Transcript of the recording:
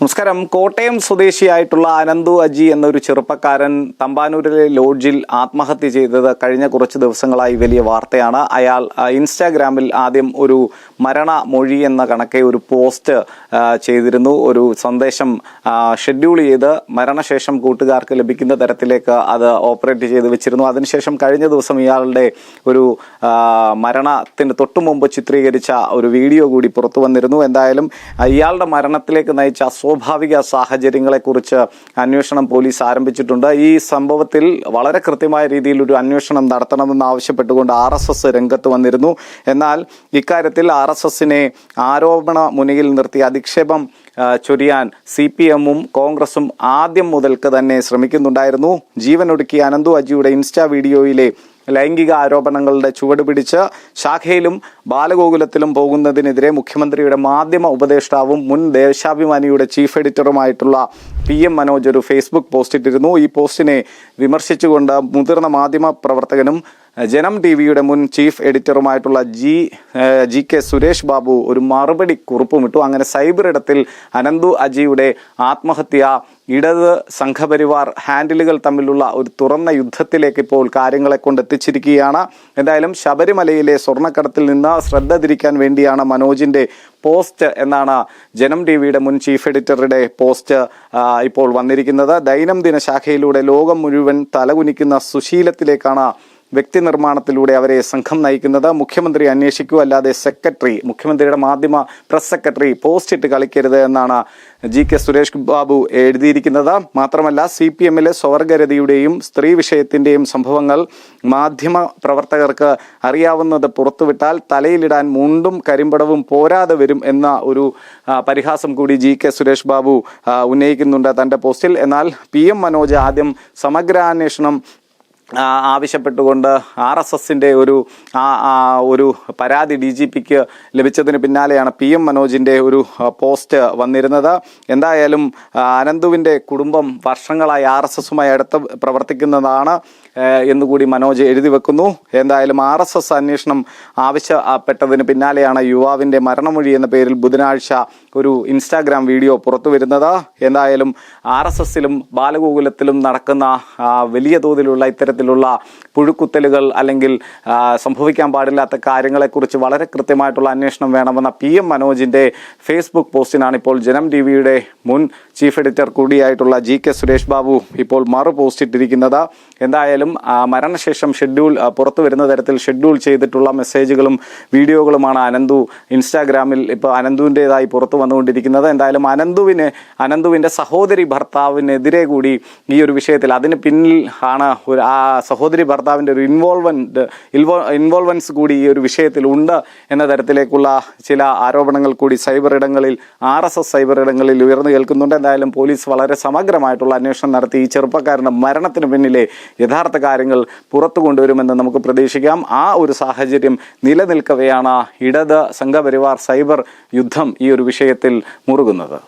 നമസ്കാരം. കോട്ടയം സ്വദേശിയായിട്ടുള്ള അനന്തു അജി എന്നൊരു ചെറുപ്പക്കാരൻ തമ്പാനൂരിലെ ലോഡ്ജിൽ ആത്മഹത്യ ചെയ്തത് കഴിഞ്ഞ കുറച്ച് ദിവസങ്ങളായി വലിയ വാർത്തയാണ്. അയാൾ ഇൻസ്റ്റാഗ്രാമിൽ ആദ്യം ഒരു മരണ മൊഴി എന്ന കണക്കെ ഒരു പോസ്റ്റ് ചെയ്തിരുന്നു. ഒരു സന്ദേശം ഷെഡ്യൂൾ ചെയ്ത് മരണശേഷം കൂട്ടുകാർക്ക് ലഭിക്കുന്ന തരത്തിലേക്ക് അത് ഓപ്പറേറ്റ് ചെയ്ത് വെച്ചിരുന്നു. അതിനുശേഷം കഴിഞ്ഞ ദിവസം ഇയാളുടെ ഒരു മരണത്തിന് തൊട്ടു മുമ്പ് ചിത്രീകരിച്ച ഒരു വീഡിയോ കൂടി പുറത്തു വന്നിരുന്നു. എന്തായാലും ഇയാളുടെ മരണത്തിലേക്ക് നയിച്ച അസ്വാഭാവിക സാഹചര്യങ്ങളെക്കുറിച്ച് അന്വേഷണം പോലീസ് ആരംഭിച്ചിട്ടുണ്ട്. ഈ സംഭവത്തിൽ വളരെ കൃത്യമായ രീതിയിൽ ഒരു അന്വേഷണം നടത്തണമെന്ന് ആവശ്യപ്പെട്ടുകൊണ്ട് ആർ എസ് എസ് രംഗത്ത് വന്നിരുന്നു. എന്നാൽ ഇക്കാര്യത്തിൽ ആർ എസ് എസിനെ ആരോപണ മുനയിൽ നിർത്തി അധിക്ഷേപം ചൊരിയാൻ സി പി എമ്മും കോൺഗ്രസും ആദ്യം മുതൽക്ക് തന്നെ ശ്രമിക്കുന്നുണ്ടായിരുന്നു. ജീവൻ ഒടുക്കി അനന്തു അജിയുടെ ഇൻസ്റ്റാ വീഡിയോയിലെ ലൈംഗിക ആരോപണങ്ങളുടെ ചുവട് പിടിച്ച് ശാഖയിലും ബാലഗോകുലത്തിലും പോകുന്നതിനെതിരെ മുഖ്യമന്ത്രിയുടെ മാധ്യമ ഉപദേഷ്ടാവും മുൻ ദേശാഭിമാനിയുടെ ചീഫ് എഡിറ്ററുമായിട്ടുള്ള പി എം മനോജ് ഒരു ഫേസ്ബുക്ക് പോസ്റ്റ് ഇട്ടിരുന്നു ഈ പോസ്റ്റിനെ വിമർശിച്ചുകൊണ്ട് മുതിർന്ന മാധ്യമ പ്രവർത്തകനും ജനം ടി വിയുടെ മുൻ chief എഡിറ്ററുമായിട്ടുള്ള G G K Suresh Babu ഒരു മറുപടി കുറിപ്പുമിട്ടു. അങ്ങനെ സൈബർ ഇടത്തിൽ അനന്തു അജിയുടെ ആത്മഹത്യ ഇടത് സംഘപരിവാർ ഹാൻഡിലുകൾ തമ്മിലുള്ള ഒരു തുറന്ന യുദ്ധത്തിലേക്ക് ഇപ്പോൾ കാര്യങ്ങളെ കൊണ്ട് എത്തിച്ചിരിക്കുകയാണ് എന്തായാലും ശബരിമലയിലെ സ്വർണക്കടത്തിൽ നിന്ന് ശ്രദ്ധ തിരിക്കാൻ വേണ്ടിയാണ് മനോജിന്റെ പോസ്റ്റ് എന്നാണ് ജനം ടി വിയുടെ മുൻ ചീഫ് എഡിറ്ററുടെ പോസ്റ്റ് ഇപ്പോൾ വന്നിരിക്കുന്നത്. ദൈനംദിന ശാഖയിലൂടെ ലോകം മുഴുവൻ തലകുനിക്കുന്ന സുശീലത്തിലേക്കാണ് വ്യക്തി നിർമ്മാണത്തിലൂടെ അവരെ സംഘം നയിക്കുന്നത്. മുഖ്യമന്ത്രി അന്വേഷിക്കൂ അല്ലാതെ സെക്രട്ടറി മുഖ്യമന്ത്രിയുടെ മാധ്യമ പ്രസ് സെക്രട്ടറി പോസ്റ്റ് ഇട്ട് കളിക്കരുത് എന്നാണ് ജി കെ സുരേഷ് ബാബു എഴുതിയിരിക്കുന്നത്. മാത്രമല്ല സി പി എമ്മിലെ സ്വർഗരതിയുടെയും സ്ത്രീ വിഷയത്തിന്റെയും സംഭവങ്ങൾ മാധ്യമ പ്രവർത്തകർക്ക് അറിയാവുന്നത് പുറത്തുവിട്ടാൽ തലയിലിടാൻ മുണ്ടും കരിമ്പടവും പോരാതെ വരും എന്ന ഒരു പരിഹാസം കൂടി ജി കെ സുരേഷ് ബാബു ഉന്നയിക്കുന്നുണ്ട് തന്റെ പോസ്റ്റിൽ. എന്നാൽ പി എം മനോജ് ആദ്യം സമഗ്രാന്വേഷണം ആവശ്യപ്പെട്ടുകൊണ്ട് ആർ എസ് എസിന്റെ ഒരു ഒരു പരാതി ഡി ജി പിക്ക് ലഭിച്ചതിന് പിന്നാലെയാണ് പി എം മനോജിന്റെ ഒരു പോസ്റ്റ് വന്നിരുന്നത്. എന്തായാലും അനന്തുവിന്റെ കുടുംബം വർഷങ്ങളായി ആർ എസ് എസുമായി അടുത്ത് പ്രവർത്തിക്കുന്നതാണ് എന്നുകൂടി മനോജ് എഴുതി വെക്കുന്നു. എന്തായാലും ആർ എസ് എസ് അന്വേഷണം ആവശ്യപ്പെട്ടതിന് പിന്നാലെയാണ് യുവാവിന്റെ മരണമൊഴി എന്ന പേരിൽ ബുധനാഴ്ച ഒരു ഇൻസ്റ്റാഗ്രാം വീഡിയോ പുറത്തു വരുന്നത് എന്തായാലും ആർ എസ് എസിലും ബാലഗോകുലത്തിലും നടക്കുന്ന വലിയ തോതിലുള്ള ഇത്തരത്തിലുള്ള പുഴുക്കുത്തലുകൾ അല്ലെങ്കിൽ സംഭവിക്കാൻ പാടില്ലാത്ത കാര്യങ്ങളെക്കുറിച്ച് വളരെ കൃത്യമായിട്ടുള്ള അന്വേഷണം വേണമെന്ന പി എം മനോജിന്റെ ഫേസ്ബുക്ക് പോസ്റ്റിനാണ് ഇപ്പോൾ ജനം ടി വിയുടെ മുൻ ചീഫ് എഡിറ്റർ കൂടിയായിട്ടുള്ള ജി കെ സുരേഷ് ബാബു ഇപ്പോൾ മറു പോസ്റ്റ് ഇട്ടിരിക്കുന്നത് എന്തായാലും മരണശേഷം ഷെഡ്യൂൾ പുറത്തു വരുന്ന തരത്തിൽ ഷെഡ്യൂൾ ചെയ്തിട്ടുള്ള മെസ്സേജുകളും വീഡിയോകളുമാണ് അനന്തു ഇൻസ്റ്റാഗ്രാമിൽ ഇപ്പോൾ അനന്തുവിന്റെതായി പുറത്തു വന്നുകൊണ്ടിരിക്കുന്നത്. എന്തായാലും അനന്തുവിന് അനന്തുവിന്റെ സഹോദരി ഭർത്താവിനെതിരെ കൂടി ഈ ഒരു വിഷയത്തിൽ അതിന് പിന്നിൽ ആണ് ഒരു ആ സഹോദരി ഭർത്താവിന്റെ ഒരു ഇൻവോൾവ്മെന്റ് ഇൻവോ ഇൻവോൾവൻസ് കൂടി ഈ ഒരു വിഷയത്തിൽ ഉണ്ട് എന്ന തരത്തിലേക്കുള്ള ചില ആരോപണങ്ങൾ കൂടി സൈബർ ഇടങ്ങളിൽ ആർ എസ് എസ് സൈബർ ഇടങ്ങളിൽ ഉയർന്നു കേൾക്കുന്നുണ്ട്. എന്തായാലും പോലീസ് വളരെ സമഗ്രമായിട്ടുള്ള അന്വേഷണം നടത്തി ഈ ചെറുപ്പക്കാരന്റെ മരണത്തിന് പിന്നിലെ യഥാർത്ഥ കാര്യങ്ങൾ പുറത്തു കൊണ്ടുവരുമെന്ന് നമുക്ക് പ്രതീക്ഷിക്കാം. ആ ഒരു സാഹചര്യം നിലനിൽക്കവെയാണ് ഇടത് സംഘപരിവാർ സൈബർ യുദ്ധം ഈ ഒരു വിഷയത്തിൽ മുറുകുന്നത്.